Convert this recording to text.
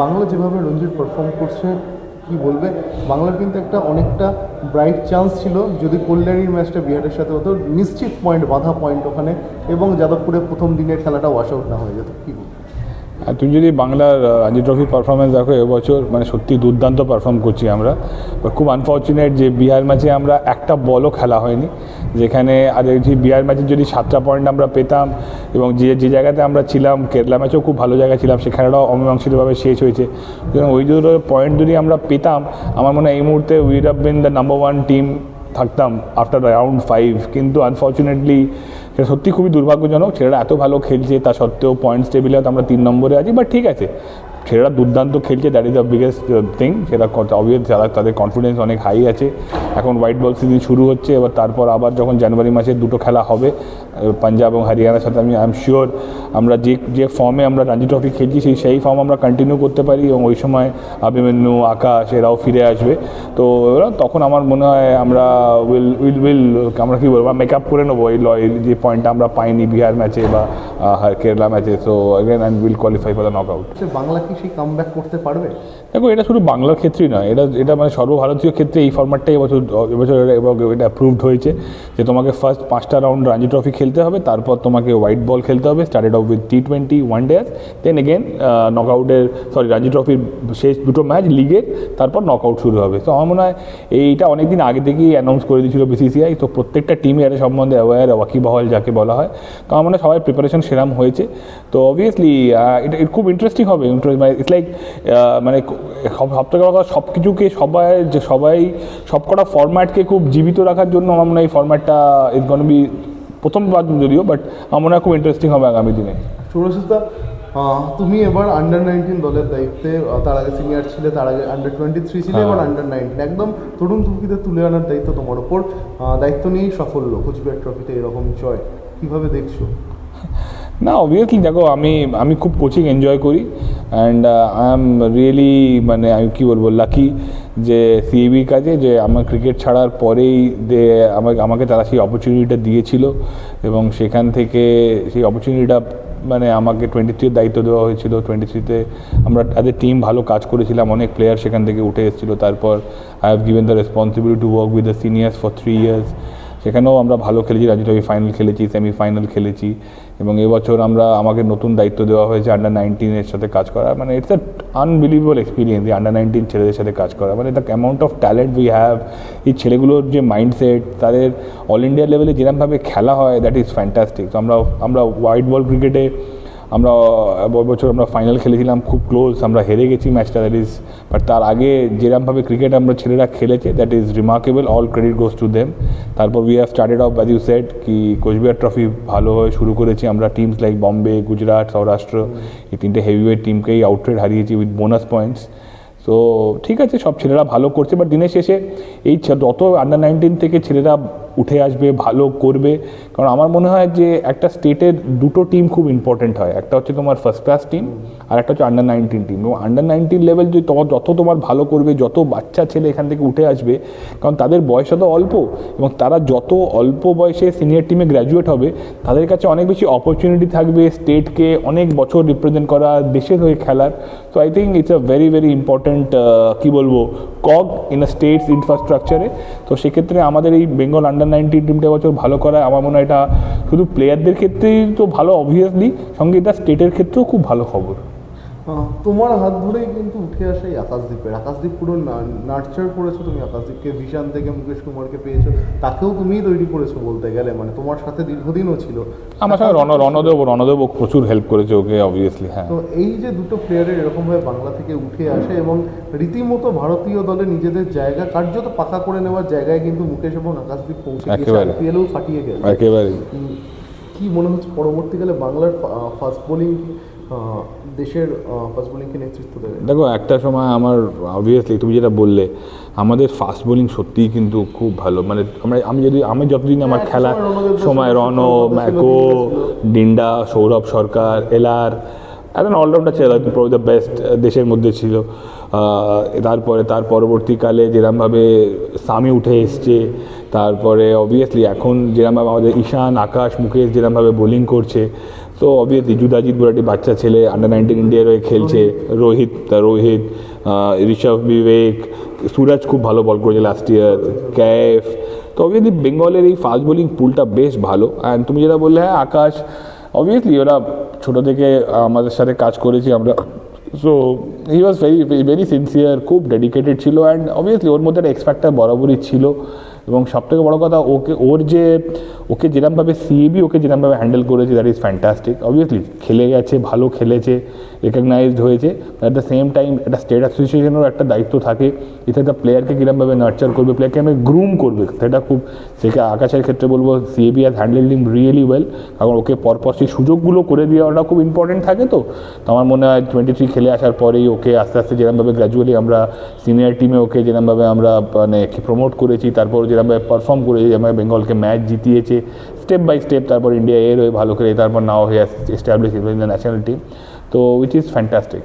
বাংলা যেভাবে রঞ্জিত পারফর্ম করছে, কি বলবে? বাংলার কিন্তু একটা অনেকটা ব্রাইট চান্স ছিল যদি কল্যাণীর ম্যাচটা বিহারের সাথে হতো। নিশ্চিত পয়েন্ট বাধা পয়েন্ট ওখানে এবং যাদবপুরে প্রথম দিনের খেলাটা ওয়াশ আউট না হয়ে যেত। কী বলবে? আর তুমি যদি বাংলার রঞ্জি ট্রফি পারফরমেন্স দেখো, এবছর মানে সত্যি দুর্দান্ত পারফর্ম করছি আমরা। খুব আনফর্চুনেট যে বিহার ম্যাচে আমরা একটা বলও খেলা হয়নি, যেখানে আর এই বিহার ম্যাচে যদি সাতটা পয়েন্ট আমরা পেতাম এবং যে যে জায়গাতে আমরা ছিলাম, কেরলা ম্যাচেও খুব ভালো জায়গায় ছিলাম সেখানেও অমীমাংসিতভাবে শেষ হয়েছে। ওই দুটো পয়েন্ট যদি আমরা পেতাম, আমার মনে হয় এই মুহূর্তে we'd have been the number one team থাকতাম আফটার রাউন্ড ফাইভ কিন্তু আনফর্চুনেটলি সেটা সত্যি খুবই দুর্ভাগ্যজনক। ছেলেরা এত ভালো খেলছে, তা সত্ত্বেও পয়েন্টস টেবিলে হয়তো আমরা তিন নম্বরে আছি বাট ঠিক আছে। ছেলেরা দুর্দান্ত খেলছে that is the biggest thing সেটা অবভিয়াস যারা, তাদের কনফিডেন্স অনেক হাই আছে। এখন হোয়াইট বল সিজন শুরু হচ্ছে, এবার তারপর আবার যখন জানুয়ারি মাসে দুটো খেলা হবে পাঞ্জাব এবং হরিয়ানার সাথে আমি আই এম শিওর আমরা যে যে ফর্মে আমরা রঞ্জি ট্রফি খেলছি সেই সেই ফর্ম আমরা কন্টিনিউ করতে পারি এবং ওই সময় আভিমন্যু আকাশ এরাও ফিরে আসবে তো তখন আমার মনে হয় আমরা উইল উইল উইল আমরা কী বলব মেক আপ করে নেব এই ল- যে পয়েন্টটা আমরা পাইনি বিহার ম্যাচে বা কেরালা ম্যাচে so again and will qualify for the knockout Bangla কি সেই কাম করতে পারবে দেখো এটা শুধু বাংলার ক্ষেত্রেই নয় এটা এটা মানে সর্বভারতীয় ক্ষেত্রে এই ফর্ম্যাটটাই এবছর এবছর এটা- এবং এটা অ্যাপ্রুভড হয়েছে যে তোমাকে ফার্স্ট পাঁচটা রাউন্ড রঞ্জি ট্রফি খেলতে হবে, তারপর তোমাকে হোয়াইট বল খেলতে হবে started off with T twenty one days then again knock আউটের সরি রঞ্জি ট্রফির শেষ দুটো ম্যাচ লিগের তারপর নক আউট শুরু হবে। তো আমার মনে হয় এইটা অনেকদিন আগে থেকেই অ্যানাউন্স করে দিয়েছিল বিসিসিআই তো প্রত্যেকটা টিমই এটা সম্বন্ধে অ্যাওয়ার ওয়াকিবহল যাকে বলা হয়। তো আমার মনে হয় সবাই প্রিপারেশন সেরাম হয়েছে। তো অবভিয়াসলি এটা খুব ইন্টারেস্টিং হবে। মানে ইটস লাইক মানে সব থেকে কথা সব কিছুকে সবাই, যে সবাই, সবকটা ফরম্যাটকে খুব জীবিত রাখার জন্য আমার মনে হয় এই ফরম্যাটটা ইজ গন বি প্রথমবার যদিও বাট আমার মনে হয় খুব ইন্টারেস্টিং হবে আগামী দিনে। সুরজিৎদা তুমি এবার আন্ডার নাইনটিন দলের দায়িত্বে তার আগে সিনিয়র ছিলে তার আগে আন্ডার টোয়েন্টি থ্রি ছিলে হ্যাঁ। এবার আন্ডার নাইনটিন একদম তরুণ তুর্কিদের তুলে আনার দায়িত্ব তোমার ওপর। দায়িত্ব নিয়েই সাফল্য কোচবিহার ট্রফিতে এরকম জয়। কীভাবে দেখছ? না অবভিয়াসলি দেখো, আমি আমি খুব কোচিং এনজয় করি অ্যান্ড আই এম রিয়েলি মানে আমি কী বলব লাকি যে সিএবির কাজে, যে আমার ক্রিকেট ছাড়ার পরেই যে আমাকে আমাকে তারা সেই অপরচুনিটিটা দিয়েছিল এবং সেখান থেকে সেই অপরচুনিটিটা মানে আমাকে টোয়েন্টি থ্রির দায়িত্ব দেওয়া হয়েছিল। টোয়েন্টি থ্রিতে আমরা অ্যাজ এ টিম ভালো কাজ করেছিলাম, অনেক প্লেয়ার সেখান থেকে উঠে এসেছিল। তারপর I have given the responsibility to work with the seniors for three years সেখানেও আমরা ভালো খেলেছি রাজ্য ট্রফি ফাইনাল খেলেছি সেমিফাইনাল খেলেছি এবং এবছর আমরা, আমাকে নতুন দায়িত্ব দেওয়া হয়েছে আন্ডার নাইনটিনের সাথে কাজ করা। মানে it's at unbelievable experience under nineteen ছেলেদের সাথে কাজ করা। মানে the amount of talent we have এই ছেলেগুলোর যে মাইন্ডসেট তাদের অল ইন্ডিয়া লেভেলে যেরকমভাবে খেলা হয় দ্যাট ইজ ফ্যান্টাস্টিক তো আমরা আমরা ওয়াইড বল ক্রিকেটে আমরা বছর আমরা ফাইনাল খেলেছিলাম, খুব ক্লোজ আমরা হেরে গেছি ম্যাচটা দ্যাট ইজ বাট তার আগে যেরকমভাবে ক্রিকেট আমরা ছেলেরা খেলেছে that is remarkable all credit goes to them তারপর we have started off as you said কি কোচবিহার ট্রফি ভালোভাবে শুরু করেছি আমরা টিমস লাইক বম্বে গুজরাট সৌরাষ্ট্র এই তিনটে হেভিওয়েট টিমকেই আউটরেড হারিয়েছি উইথ বোনাস পয়েন্টস তো ঠিক আছে, সব ছেলেরা ভালো করছে বাট দিনের শেষে এই যত আন্ডার নাইনটিন থেকে ছেলেরা উঠে আসবে, ভালো করবে। কারণ আমার মনে হয় যে একটা স্টেটের দুটো টিম খুব ইম্পর্টেন্ট হয়। একটা হচ্ছে তোমার ফার্স্ট ক্লাস টিম আর একটা হচ্ছে আন্ডার নাইনটিন টিম এবং আন্ডার নাইনটিন লেভেল যদি তোমার, যত তোমার ভালো করবে, যত বাচ্চা ছেলে এখান থেকে উঠে আসবে, কারণ তাদের বয়স তো অল্প এবং তারা যত অল্প বয়সে সিনিয়র টিমে গ্র্যাজুয়েট হবে, তাদের কাছে অনেক বেশি অপরচুনিটি থাকবে স্টেটকে অনেক বছর রিপ্রেজেন্ট করা, দেশের হয়ে খেলার। তো I think it's a very very important কী বলব কগ ইন আ স্টেটস ইনফ্রাস্ট্রাকচারে তো সেক্ষেত্রে আমাদের এই বেঙ্গল আন্ডার নাইনটিন টিমটা বছর ভালো করায়। আমার মনে হয় এটা শুধু প্লেয়ারদের ক্ষেত্রেই তো ভালো অবভিয়াসলি সঙ্গে এটা স্টেটের ক্ষেত্রেও খুব ভালো খবর। তোমার হাত ধরেই কিন্তু উঠে আসে এই আকাশদ্বীপের। আকাশদ্বীপ পুরো নার্চার করেছ তুমি। আকাশদ্বীপকে ভিশান থেকে মুকেশ কুমারকে পেয়েছ। তাকেও তুমিই তৈরি করেছ বলতে গেলে। মানে তোমার সাথে দীর্ঘদিনও ছিল। আমার সঙ্গে রণ রণদেব রণদেব প্রচুর হেল্প করেছে ওকে অবভিয়াসলি হ্যাঁ। তো এই যে দুটো প্লেয়ারের এরকমভাবে বাংলা থেকে উঠে আসে এবং রীতিমতো ভারতীয় দলে নিজেদের জায়গা কার্যত পাকা করে নেওয়ার জায়গায় কিন্তু মুকেশ এবং আকাশদ্বীপ পৌঁছে একেবারে। ফাটিয়ে গেছে। একেবারেই উম, কি মনে হচ্ছে পরবর্তীকালে বাংলার ফাস্ট বোলিং দেশের ফাস্ট বোলিংকে নেতৃত্ব দেবে দেখো একটা সময় আমার অবভিয়াসলি তুমি যেটা বললে আমাদের ফাস্ট বোলিং সত্যিই কিন্তু খুব ভালো মানে আমরা আমি যদি আমি যতদিন আমার খেলার খেলা সময় রণ ম্যাকো ডিন্ডা সৌরভ সরকার এলার একজন অলরাউন্ডার ছিল প্রো দ্য বেস্ট দেশের মধ্যে ছিল। তারপরে তার পরবর্তীকালে যেরমভাবে সামি উঠে এসছে তারপরে অবভিয়াসলি এখন যেরমভাবে আমাদের ঈশান আকাশ মুকেশ যেরমভাবে বোলিং করছে তো অবভিয়াসলি জুদাজিৎ বলে একটি বাচ্চা ছেলে আন্ডার নাইনটিন ইন্ডিয়ার হয়ে খেলছে। রোহিত রোহিত ঋষভ বিবেক সুরাজ খুব ভালো বল করেছে লাস্ট ইয়ার ক্যাফ তো অবভিয়াসলি বেঙ্গলের এই ফাস্ট বোলিং পুলটা বেশ ভালো। অ্যান্ড তুমি যেটা বললে হ্যাঁ আকাশ অবভিয়াসলি ওরা ছোটো থেকে আমাদের সাথে কাজ করেছি আমরা। So he was very very sincere খুব ডেডিকেটেড ছিল অ্যান্ড অবভিয়াসলি ওর মধ্যে একটা এক্সপ্যাক্টার বরাবরই ছিল। এবং সবথেকে বড় কথা, ওকে, ওর যে, ওকে যেরকমভাবে সিএবি ওকে যেরকমভাবে হ্যান্ডেল করেছে দ্যাট ইজ ফ্যান্টাস্টিক অবভিয়াসলি খেলে গেছে, ভালো খেলেছে রেকগনাইজড হয়েছে অ্যাট দ্য সেম টাইম একটা স্টেট অ্যাসোসিয়েশনেরও একটা দায়িত্ব থাকে এতে একটা প্লেয়ারকে কীরকমভাবে নার্চার করবে প্লেয়ারকে আমি গ্রুম করবে, সেটা খুব, সেটা আকাশের ক্ষেত্রে বলব CAB has handle him really well কারণ ওকে পরপর সেই সুযোগগুলো করে দেওয়াটা খুব ইম্পর্টেন্ট থাকে তো। তো আমার মনে হয় টোয়েন্টি থ্রি খেলে আসার পরেই ওকে আস্তে আস্তে যেরকমভাবে গ্র্যাজুয়ালি আমরা সিনিয়র টিমে ওকে যেরকমভাবে আমরা মানে প্রমোট করেছি, তারপর যেরকমভাবে পারফর্ম করে আমরা বেঙ্গলকে ম্যাচ জিতিয়েছে। স্টেপ বাই স্টেপ তারপর ইন্ডিয়া এর হয়ে ভালো খেলে, তারপর নাও হয়ে establish in the national team তো উইচ ইজ ফ্যান্টাস্টিক